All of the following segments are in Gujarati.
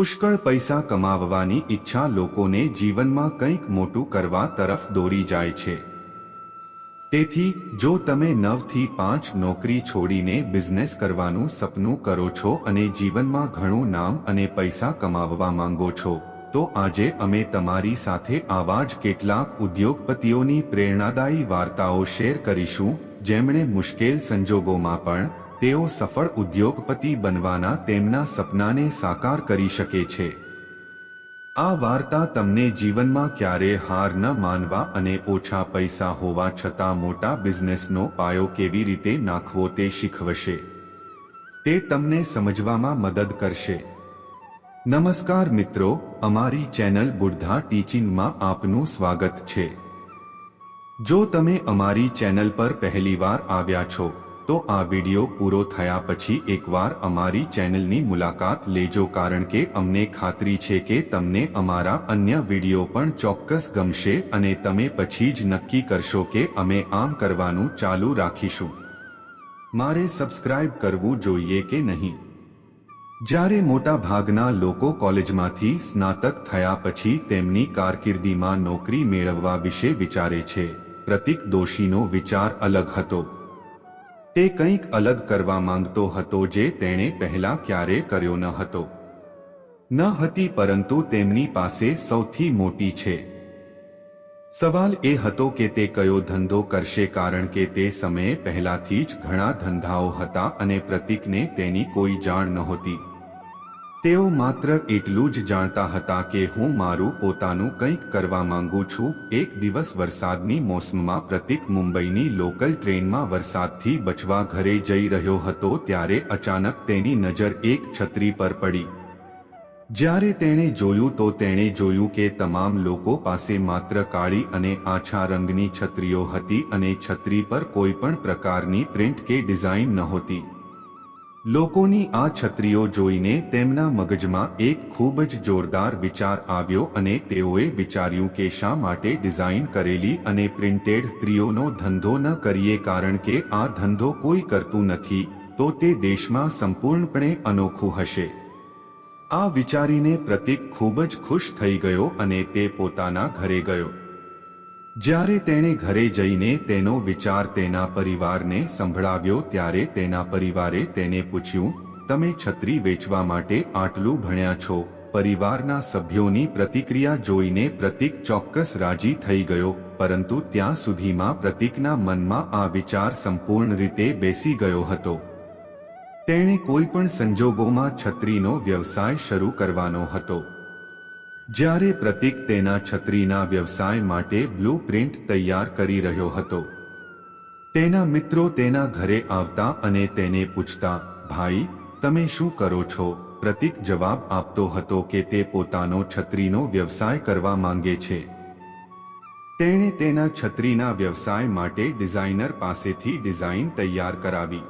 પુષ્કળ પૈસા કમાવવાની ઈચ્છા લોકોને જીવનમાં કંઈક મોટું કરવા તરફ દોરી જાય છે. તેથી, જો તમે નવથી પાંચ નોકરી છોડીને બિઝનેસ કરવાનું સપનું કરો છો અને જીવનમાં ઘણું નામ અને પૈસા કમાવવા માંગો છો, તો આજે અમે તમારી સાથે આવા જ કેટલાક ઉદ્યોગપતિઓની પ્રેરણાદાયી વાર્તાઓ શેર કરીશું, જેમણે મુશ્કેલ સંજોગોમાં પણ તેઓ સફળ ઉદ્યોગપતિ બનવાના તેમના સપનાને સાકાર કરી શકે છે. આ વાર્તા તમને જીવનમાં ક્યારે હાર ન માનવા અને ઓછા પૈસા હોવા છતાં મોટા બિઝનેસનો પાયો કેવી રીતે નાખવો તે શીખવશે. તે તમને સમજવામાં મદદ કરશે. નમસ્કાર મિત્રો, અમારી ચેનલ બુદ્ધા ટીચિંગમાં આપનું સ્વાગત છે. જો તમે અમારી ચેનલ પર પહેલીવાર આવ્યા છો તો આ વિડિયો પૂરો થયા પછી એકવાર અમારી ચેનલની મુલાકાત લેજો કારણ કે અમને ખાતરી છે કે તમને અમારા અન્ય વિડિયો પણ ચોક્કસ ગમશે અને તમે પછી જ નક્કી કરશો કે અમે આમ કરવાનું ચાલુ રાખીશું. મારે સબસ્ક્રાઇબ કરવું જોઈએ કે નહીં? જ્યારે મોટા ભાગના લોકો કોલેજમાંથી સ્નાતક થયા પછી તેમની કારકિર્દીમાં નોકરી મેળવવા વિશે વિચારે છે, પ્રતિક દોશીનો વિચાર અલગ હતો. તે કંઈક અલગ કરવા માંગતો હતો જે તેણે પહેલા ક્યારે કર્યો ન હતો. ન હતી પરંતુ તેમની પાસે સૌથી મોટી છે. સવાલ એ હતો કે તે કયો ધંધો કરશે કારણ કે તે સમયે પહેલાથી જ ઘણા ધંધાઓ હતા અને પ્રતિકને તેની કોઈ જાણ નહોતી. તેઓ માત્ર એટલું જ જાણતા હતા કે હું મારું પોતાનું કંઈક કરવા માંગુ છું. એક દિવસ વરસાદની મોસમમાં પ્રતિક મુંબઈની લોકલ ટ્રેનમાં વરસાદથી બચવા ઘરે જઈ રહ્યો હતો ત્યારે અચાનક તેની નજર એક છત્રી પર પડી. જ્યારે તેણે જોયું તો તેણે જોયું કે તમામ લોકો પાસે માત્ર કાળી અને આછા રંગની છત્રીઓ હતી અને છત્રી પર કોઈ પણ પ્રકારની પ્રિન્ટ કે ડિઝાઇન નહોતી. લોકોની આ છત્રીઓ જોઈને તેમના મગજમાં એક ખૂબ જ જોરદાર વિચાર આવ્યો અને તેઓએ વિચાર્યું કે શા માટે ડિઝાઇન કરેલી અને પ્રિન્ટેડ સ્ત્રીઓનો ધંધો ન કરીએ કારણ કે આ ધંધો કોઈ કરતું નથી, તો તે દેશમાં સંપૂર્ણપણે અનોખું હશે. આ વિચારીને પ્રતિક ખૂબ જ ખુશ થઈ ગયો અને તે પોતાના ઘરે ગયો. જ્યારે તેણે ઘરે જઈને તેનો વિચાર તેના પરિવારને સંભળાવ્યો ત્યારે તેના પરિવારે તેને પૂછ્યું, તમે છત્રી વેચવા માટે આટલું ભણ્યા છો? પરિવારના સભ્યોની પ્રતિક્રિયા જોઈને પ્રતિક ચોક્કસ રાજી થઈ ગયો, પરંતુ ત્યાં સુધીમાં પ્રતિકના મનમાં આ વિચાર સંપૂર્ણ રીતે બેસી ગયો હતો. તેણે કોઈ પણ સંજોગોમાં છત્રીનો વ્યવસાય શરૂ કરવાનો હતો. જ્યારે પ્રતિક તેના છત્રીના વ્યવસાય માટે બ્લુ પ્રિન્ટ તૈયાર કરી રહ્યો હતો. તેના મિત્રો તેના ઘરે આવતા અને તેને પૂછતા, ભાઈ, તમે શું કરો છો? પ્રતિક જવાબ આપતો હતો કે તે પોતાનો છત્રીનો વ્યવસાય કરવા માંગે છે. તેણે તેના છત્રીના વ્યવસાય માટે ડિઝાઇનર પાસેથી ડિઝાઇન તૈયાર કરાવી.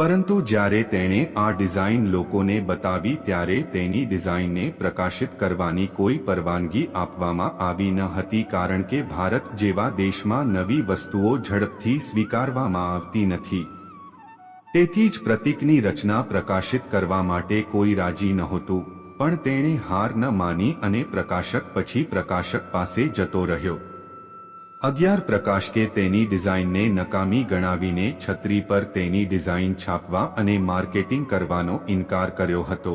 પરંતુ જ્યારે તેણે આ ડિઝાઇન લોકોને બતાવી ત્યારે તેની ડિઝાઇનને પ્રકાશિત કરવાની કોઈ પરવાનગી આપવામાં આવી ન હતી કારણ કે ભારત જેવા દેશમાં નવી વસ્તુઓ ઝડપથી સ્વીકારવામાં આવતી નથી. તેથી જ પ્રતીકની રચના પ્રકાશિત કરવા માટે કોઈ રાજી નહોતું, પણ તેણે હાર ન માની અને પ્રકાશક પછી પ્રકાશક પાસે જતો રહ્યો. અગિયાર પ્રકાશ કે તેની ડિઝાઇનને નકામી ગણાવીને છત્રી પર તેની ડિઝાઇન છાપવા અને માર્કેટિંગ કરવાનો ઇનકાર કર્યો હતો.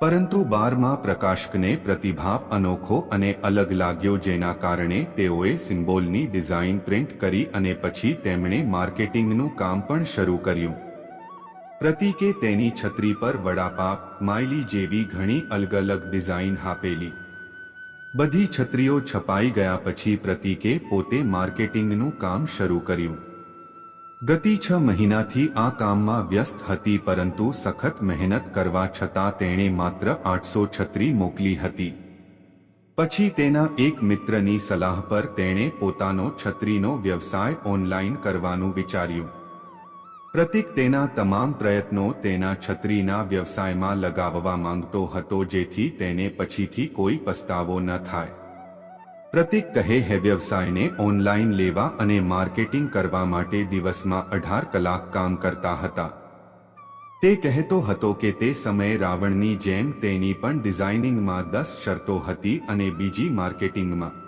પરંતુ બારમાં પ્રકાશકને પ્રતિભાવ અનોખો અને અલગ લાગ્યો જેના કારણે તેઓએ સિમ્બોલની ડિઝાઇન પ્રિન્ટ કરી અને પછી તેમણે માર્કેટિંગનું કામ પણ શરૂ કર્યું. પ્રતિકે તેની છત્રી પર વડાપાવ માયલી જેવી ઘણી અલગ અલગ ડિઝાઇન આપેલી. બધી છત્રીઓ છપાઈ ગયા પછી પ્રતીકે પોતે માર્કેટિંગનું કામ શરૂ કર્યું. ગતિ છ મહિનાથી આ કામમાં વ્યસ્ત હતી પરંતુ સખત મહેનત કરવા છતાં તેણે માત્ર આઠસો છત્રી મોકલી હતી. પછી તેના એક મિત્રની સલાહ પર તેણે પોતાનો છત્રીનો વ્યવસાય ઓનલાઈન કરવાનું વિચાર્યું. પ્રતિક તેના તમામ પ્રયત્નો તેના છત્રીના વ્યવસાયમાં લગાવવા માંગતો હતો જેથી તેને પછીથી કોઈ પસ્તાવો ન થાય. પ્રતિક કહે, હે વ્યવસાયને ઓનલાઈન લેવા અને માર્કેટિંગ કરવા માટે દિવસમાં અઢાર કલાક કામ કરતા હતા તે કહેતો હતો કે તે સમયે રાવણની જેમ તેની પણ ડિઝાઇનિંગમાં દસ શરતો હતી અને બીજી માર્કેટિંગમાં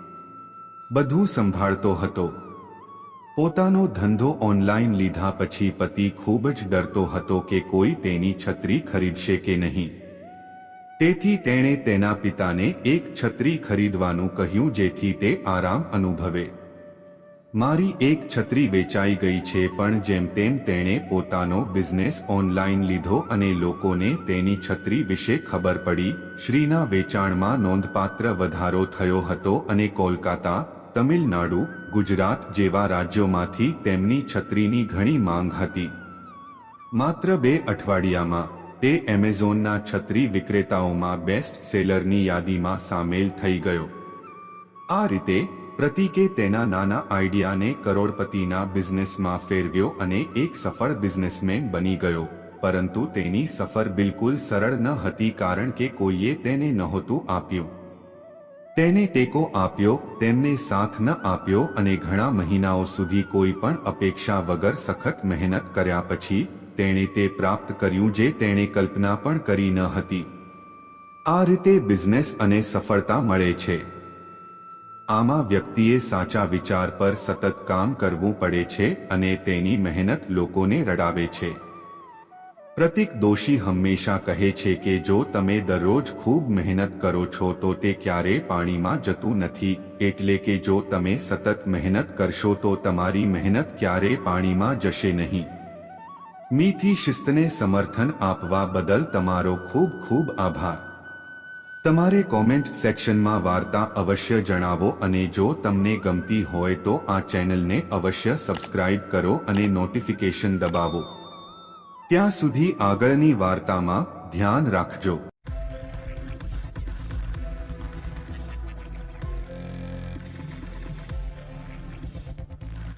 બધું સંભાળતો હતો. પોતાનો ધંધો ઓનલાઈન લીધા પછી પતિ ખૂબ જ ડરતો હતો કે કોઈ તેની છત્રી ખરીદશે કે નહીં. તેથી તેણે તેના પિતાને એક છત્રી ખરીદવાનું કહ્યું જેથી તે આરામ અનુભવે. મારી એક છત્રી વેચાઈ ગઈ છે પણ જેમ તેમ તેણે પોતાનો બિઝનેસ ઓનલાઈન લીધો અને લોકોને તેની છત્રી વિશે ખબર પડી. શ્રીના વેચાણમાં નોંધપાત્ર વધારો થયો હતો અને કોલકાતા તમિલનાડુ, ગુજરાત જેવા રાજ્યોમાંથી તેમની છત્રીની ઘણી માંગ હતી. માત્ર બે અઠવાડિયામાં, તે એમેઝોનના છત્રી વિક્રેતાઓમાં બેસ્ટ સેલરની યાદીમાં સામેલ થઈ ગયો. આ રીતે, પ્રતીકે તેના નાના આઈડિયાને કરોડપતિના બિઝનેસમાં ફેરવ્યો અને એક સફળ બિઝનેસમેન બની ગયો, પરંતુ તેની સફર બિલકુલ સરળ ન હતી કારણ કે કોઈએ તેને નહોતું આપ્યું. તેને ટેકો આપ્યો, તેમને સાથ ન આપ્યો અને ઘણા મહિનાઓ સુધી કોઈ પણ અપેક્ષા વગર સખત મહેનત કર્યા પછી, તેણે તે પ્રાપ્ત કર્યું જે તેણે કલ્પના પણ કરી ન હતી. આ રીતે બિઝનેસ અને સફળતા મળે છે. આમાં વ્યક્તિએ સાચા વિચાર પર સતત કામ કરવું પડે છે અને તેની મહેનત લોકોને રડાવે છે. પ્રતિક દોશી હંમેશા કહે છે કે જો તમે દરરોજ ખૂબ મહેનત કરો છો તો તે ક્યારેય પાણીમાં જતું નથી. એટલે કે જો તમે સતત મહેનત કરશો તો તમારી મહેનત ક્યારેય પાણીમાં જશે નહીં. મીથી શિસ્તને સમર્થન આપવા બદલ તમારો ખૂબ ખૂબ આભાર. તમારે કોમેન્ટ સેક્શનમાં વાર્તા અવશ્ય જણાવો અને જો તમને ગમતી હોય તો આ ચેનલને અવશ્ય સબસ્ક્રાઇબ કરો અને નોટિફિકેશન દબાવો. ત્યાં સુધી આગળની વાર્તામાં ધ્યાન રાખજો.